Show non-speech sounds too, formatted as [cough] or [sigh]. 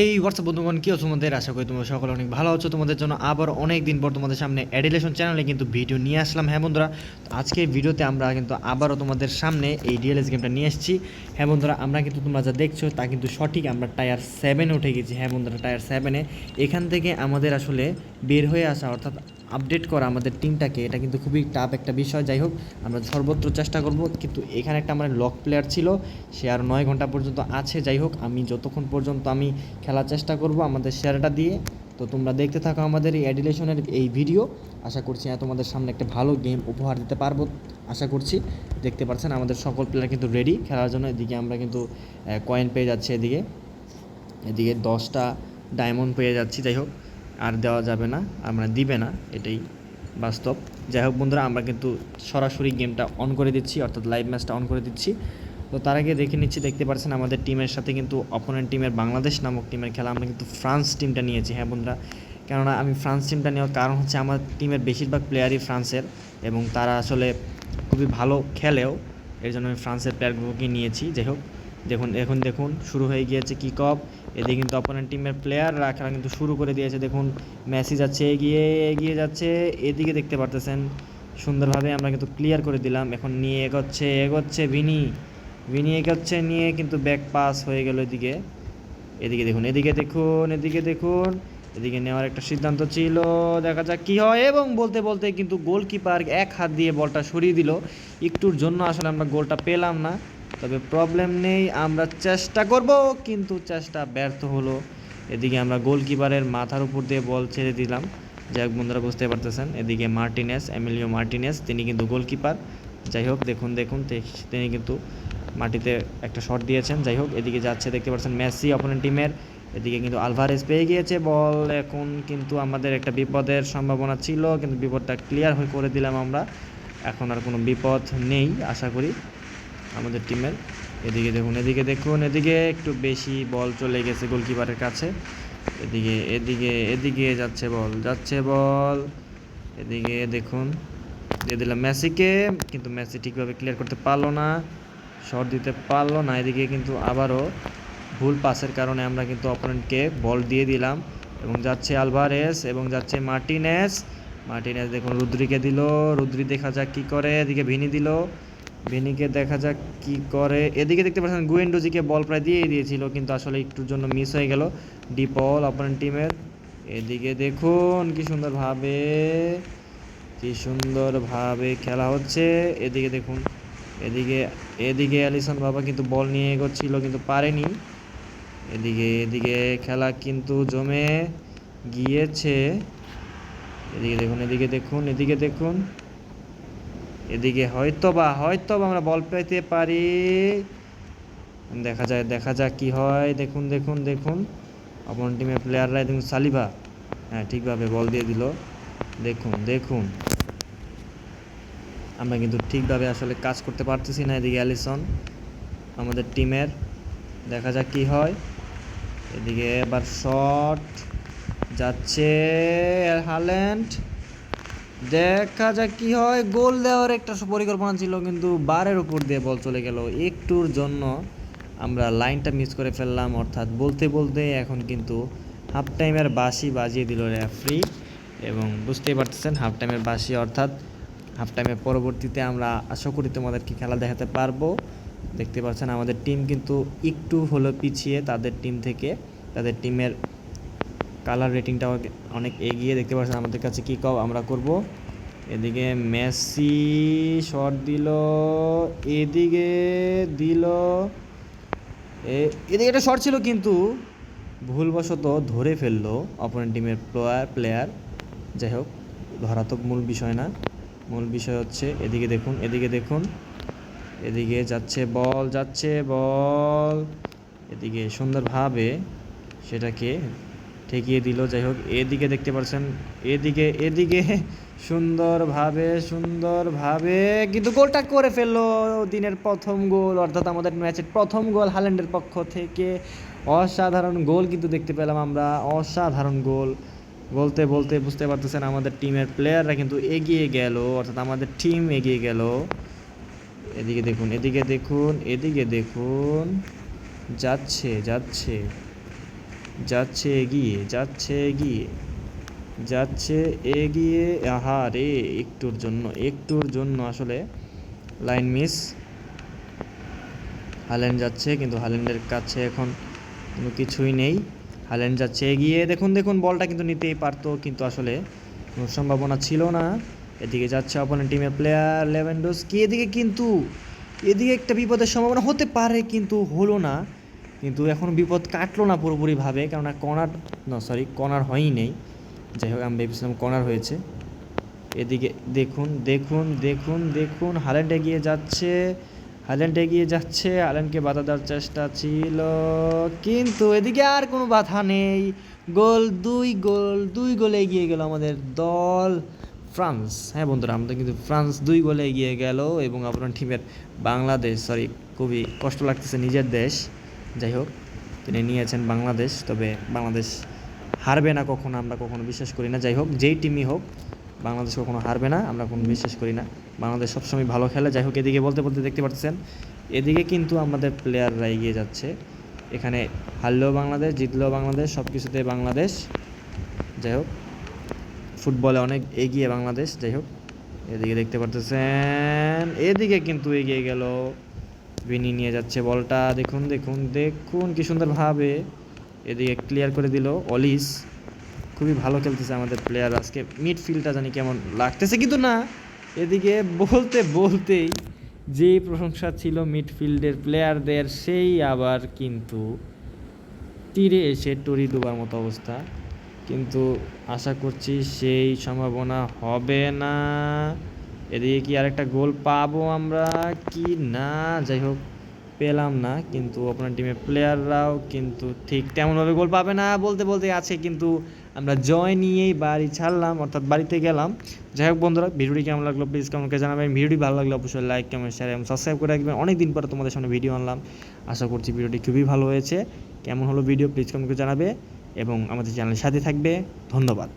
এই হোয়াটসঅ্যাপ বন্ধুগণ, কি আছো তোমাদের? আশা করি তোমরা সকলে অনেক ভালো আছো। তোমাদের জন্য আবার অনেক দিন পর তোমাদের সামনে অ্যাডিলেশন চ্যানেলে কিন্তু ভিডিও নিয়ে আসলাম। হ্যাঁ বন্ধুরা আজকে ভিডিওতে আমরা কিন্তু আবারও তোমাদের সামনে এই ডিএলএস গেমটা নিয়ে এসেছি হ্যাঁ বন্ধুরা, আমরা কিন্তু তোমরা যা দেখছ তা কিন্তু সঠিক। আমরা টায়ার সেভেনে উঠে গেছি। হ্যাঁ বন্ধুরা, টায়ার সেভেনে এখান থেকে আমাদের আসলে বের হয়ে আসা, অর্থাৎ আপডেট করা আমাদের টিমটাকে এটা কিন্তু খুবই টাফ একটা বিষয়। যাই হোক, আমরা সর্বত্র চেষ্টা করব, কিন্তু এখানে একটা আমার লক প্লেয়ার ছিল, সে আর নয় ঘণ্টা পর্যন্ত আছে। যাই হোক, আমি যতক্ষণ পর্যন্ত আমি খেলার চেষ্টা করব আমাদের শেয়ারটা দিয়ে, তো তোমরা দেখতে থাকো আমাদের এই অ্যাডিলেশনের এই ভিডিও আশা করছি হ্যাঁ তোমাদের সামনে একটা ভালো গেম উপহার দিতে পারব। আশা করছি, দেখতে পাচ্ছেন, আমাদের সকল প্লেয়ার কিন্তু রেডি খেলার জন্য। এদিকে আমরা কিন্তু কয়েন পেয়ে যাচ্ছি এদিকে। এদিকে দশটা ডায়মন্ড পেয়ে যাচ্ছি, যাই হোক। আর দেওয়া যাবে না আমরা দিবে না, এটাই বাস্তব। যাই হোক বন্ধুরা, আমরা কিন্তু সরাসরি গেমটা অন করে দিচ্ছি, অর্থাৎ লাইভ ম্যাচটা অন করে দিচ্ছি। তো তার আগে দেখে নিচ্ছি, দেখতে পাচ্ছেন আমাদের টিমের সাথে কিন্তু অপোনেন্ট টিমের বাংলাদেশ নামক টিমের খেলা আমরা কিন্তু ফ্রান্স টিমটা নিয়েছি হ্যাঁ বন্ধুরা? কেননা আমি ফ্রান্স টিমটা নেওয়ার কারণ হচ্ছে আমার টিমের বেশিরভাগ প্লেয়ারই ফ্রান্সের এবং তারা আসলে খুবই ভালো খেলেও, এর জন্য আমি ফ্রান্সের প্লেয়ারগুলোকে নিয়েছি। যাই হোক দেখুন, এখন দেখুন, শুরু হয়ে গিয়েছে কিক অফ এদিকে কিন্তু অপোনেন্ট টিমের প্লেয়াররা খেলা কিন্তু শুরু করে দিয়েছে। দেখুন, মেসি যাচ্ছে, এগিয়ে এগিয়ে যাচ্ছে। এদিকে দেখতে পারতেছেন, সুন্দরভাবে আমরা কিন্তু ক্লিয়ার করে দিলাম। এখন নিয়ে এগোচ্ছে এগোচ্ছে ভিনি। ভিনি এগোচ্ছে, নিয়ে কিন্তু ব্যাক পাস হয়ে গেল এদিকে। এদিকে দেখুন এদিকে দেখুন এদিকে দেখুন। এদিকে নেওয়ার একটা সিদ্ধান্ত ছিল। দেখা যাক কী হয়। এবং বলতে বলতে কিন্তু গোলকিপার এক হাত দিয়ে বলটা সরিয়ে দিল। একটুর জন্য আসলে আমরা গোলটা পেলাম না। তবে প্রবলেম নেই, আমরা চেষ্টা করব, কিন্তু চেষ্টা ব্যর্থ হলো। এদিকে আমরা গোলকিপারের মাথার উপর দিয়ে বল ছেড়ে দিলাম। যাই হোক, বন্ধুরা বুঝতে পারতেছেন। এদিকে মার্টিনেস, এমিলিও মার্টিনেস, তিনি কিন্তু গোলকিপার যাই হোক, দেখুন দেখুন তিনি কিন্তু মাটিতে একটা শট দিয়েছেন। যাই হোক, এদিকে যাচ্ছে, দেখতে পাচ্ছেন, মেসি অপোনেন্ট টিমের এদিকে কিন্তু আলভারেজ পেয়ে গিয়েছে বল এখন কিন্তু আমাদের একটা বিপদের সম্ভাবনা ছিল, কিন্তু বিপদটা ক্লিয়ার হয়ে করে দিলাম আমরা। এখন আর কোনো বিপদ নেই, আশা করি। আমাদের টিমের এদিকে দেখুন এদিকে দেখুন, এদিকে একটু বেশি বল চলে গেছে গোলকিপারের কাছে। এদিকে এদিকে এদিকে যাচ্ছে বল যাচ্ছে বল এদিকে দেখুন, দিয়ে দিলাম মেসিকে, কিন্তু মেসি ঠিকভাবে ক্লিয়ার করতে পারল না শট দিতে পারল না। এদিকে কিন্তু আবারও ভুল পাসের কারণে আমরা কিন্তু অপোনেন্টকে বল দিয়ে দিলাম। এবং যাচ্ছে আলভারেস, এবং যাচ্ছে মার্টিনেস। মার্টিনেস দেখুন, রুদ্রিকে দিল, রুদ্রি দেখা যাক কী করে। এদিকে ভিনি দিল। ভিনিকে দেখা যাক কি করে। এদিকে দেখতে পাচ্ছেন গুয়েন্ডোজিকে বল প্রায় দিয়ে দিয়েছিল, কিন্তু আসলে একটুর জন্য মিস হয়ে গেল ডিপল অপোনেন্ট টিমের। এদিকে দেখুন কি সুন্দরভাবে কি সুন্দরভাবে খেলা হচ্ছে। এদিকে দেখুন, এদিকে এদিকে অ্যালিসন বাবা কিন্তু বল নিয়ে এগোচ্ছিল, কিন্তু পারেনি। এদিকে এদিকে খেলা কিন্তু জমে গিয়েছে। এদিকে দেখুন এদিকে দেখুন এদিকে দেখুন। এদিকে হয়তো বা হয়তো বা আমরা বল পেতে পারি। দেখা যায়, দেখা যাক কি হয়। দেখুন দেখুন দেখুন। আপন টিমের প্লেয়াররা দেখুন সালিবা। হ্যাঁ ঠিকভাবে বল দিয়ে দিল। দেখুন দেখুন। আমরা কিন্তু ঠিকভাবে আসলে কাজ করতে পারতেছি না এদিকে অ্যালিসন, আমাদের টিমের দেখা যাক কি হয়। এদিকে এবার শট যাচ্ছে হাল্যান্ড। দেখা যাক কি হয়। গোল দেওয়ার একটা পরিকল্পনা ছিল, কিন্তু বারের উপর দিয়ে বল চলে গেল। একটুর জন্য আমরা লাইনটা মিস করে ফেললাম, অর্থাৎ বলতে বলতে এখন কিন্তু হাফ টাইমের বাসি বাজিয়ে দিল রেফারি এবং বুঝতেই পারতেছেন হাফ টাইমের বাসি অর্থাৎ হাফ টাইমের পরবর্তীতে আমরা আশা করি তোমাদেরকে খেলা দেখাতে পারব। দেখতে পাচ্ছেন আমাদের টিম কিন্তু একটু হলো পিছিয়ে, তাদের টিম থেকে, তাদের টিমের কালার রেটিংটাও অনেক এগিয়ে দেখতে পাচ্ছেন আমাদের কাছে কী কব আমরা করব। এদিকে মেসি শট দিল, এদিকে দিল। এদিকে একটা শট ছিল কিন্তু ভুলবশত ধরে ফেলল অপোনেন্ট টিমের প্লেয়ার প্লেয়ার যাই হোক, ধরা তো মূল বিষয় না। মূল বিষয় হচ্ছে এদিকে দেখুন এদিকে দেখুন। এদিকে যাচ্ছে বল যাচ্ছে বল। এদিকে সুন্দরভাবে সেটাকে ঠেকিয়ে দিল। যাই হোক এদিকে দেখতে পাচ্ছেন এদিকে এদিকে [laughs] সুন্দরভাবে সুন্দরভাবে কিন্তু গোলটা করে ফেলল দিনের প্রথম গোল। অর্থাৎ আমাদের ম্যাচের প্রথম গোল হাল্যান্ডের পক্ষ থেকে। অসাধারণ গোল কিন্তু দেখতে পেলাম আমরা। অসাধারণ গোল। বলতে বলতে বুঝতে পারতেছেন আমাদের টিমের প্লেয়াররা কিন্তু এগিয়ে গেল। অর্থাৎ আমাদের টিম এগিয়ে গেল। এদিকে দেখুন এদিকে দেখুন এদিকে দেখুন। যাচ্ছে যাচ্ছে। যাচ্ছে এগিয়ে যাচ্ছে এগিয়ে যাচ্ছে এগিয়ে। আহা রে, একটুর জন্য একটুর জন্য আসলে লাইন মিস। হাল্যান্ড যাচ্ছে, কিন্তু হাল্যান্ডের কাছে এখন কোনো কিছুই নেই। হাল্যান্ড যাচ্ছে এগিয়ে। দেখুন দেখুন, বলটা কিন্তু নিতেই পারতো, কিন্তু আসলে কোনো সম্ভাবনা ছিল না। এদিকে যাচ্ছে অপোনেন্ট টিমের প্লেয়ার লেভেন্ডোস কি এদিকে কিন্তু, এদিকে একটা বিপদের সম্ভাবনা হতে পারে, কিন্তু হলো না। কিন্তু এখন বিপদ কাটলো না পুরোপুরিভাবে, কেননা কর্নার না সরি কর্নার হয়ই নেই। যাই হোক, আমি ভেবেছিলাম কর্নার হয়েছে। এদিকে দেখুন দেখুন দেখুন দেখুন হাল্যান্ড এগিয়ে যাচ্ছে হাল্যান্ড এগিয়ে যাচ্ছে হাল্যান্ডকে বাধা দেওয়ার চেষ্টা ছিল, কিন্তু এদিকে আর কোনো বাধা নেই। গোল দুই গোল দুই গোলে এগিয়ে গেল আমাদের দল, ফ্রান্স। হ্যাঁ বন্ধুরা, আমাদের কিন্তু ফ্রান্স দুই গোলে এগিয়ে গেল এবং আপনার টিমের বাংলাদেশ সরি খুবই কষ্ট লাগতেছে নিজের দেশ। যাই হোক, তিনি নিয়েছেন বাংলাদেশ, তবে বাংলাদেশ হারবে না কখনো, আমরা কখনো বিশ্বাস করি না। যাই হোক, যেই টিমই হোক, বাংলাদেশ কখনো হারবে না, আমরা কোনো বিশ্বাস করি না। বাংলাদেশ সবসময় ভালো খেলে। যাই হোক, এদিকে বলতে বলতে দেখতে পাচ্ছেন, এদিকে কিন্তু আমাদের প্লেয়াররা এগিয়ে যাচ্ছে। এখানে হারলেও বাংলাদেশ জিতলেও বাংলাদেশ সব কিছুতে বাংলাদেশ। যাই হোক, ফুটবলে অনেক এগিয়ে বাংলাদেশ। যাই হোক, এদিকে দেখতে পারতেছেন, এদিকে কিন্তু এগিয়ে গেল বিনি নিয়ে যাচ্ছে বলটা। দেখুন দেখুন দেখুন কি সুন্দরভাবে এদিকে ক্লিয়ার করে দিল অলিস খুবই ভালো খেলতেছে আমাদের প্লেয়ার আজকে। মিডফিল্ডটা জানি কেমন লাগতেছে কিন্তু না। এদিকে বলতে বলতেই যে প্রশংসা ছিল মিডফিল্ডের প্লেয়ারদের সেই আবার কিন্তু তীরে এসে টরি ডুবার মতো অবস্থা। কিন্তু আশা করছি সেই সম্ভাবনা হবে না। এদিকে কি আরেকটা গোল পাবো আমরা? কি না? যাই হোক পেলাম না, কিন্তু আপনার টিমের প্লেয়াররাও কিন্তু ঠিক তেমনভাবে গোল পাবে না বলতে বলতে আছে কিন্তু আমরা জয় নিয়েই বাড়ি ছাড়লাম, অর্থাৎ বাড়িতে গেলাম। যাই হোক বন্ধুরা, ভিডিওটি কেমন লাগল প্লিজ কমেন্টে জানাবেন। ভিডিওটি ভালো লাগলে অবশ্যই লাইক কমেন্ট শেয়ার এবং সাবস্ক্রাইব করে রাখবেন। অনেক দিন পরে তোমাদের সামনে ভিডিও আনলাম। আশা করছি ভিডিওটি খুবই ভালো হয়েছে। কেমন হলো ভিডিও প্লিজ কমেন্টে জানাবে এবং আমাদের চ্যানেলের সাথে থাকবে। ধন্যবাদ।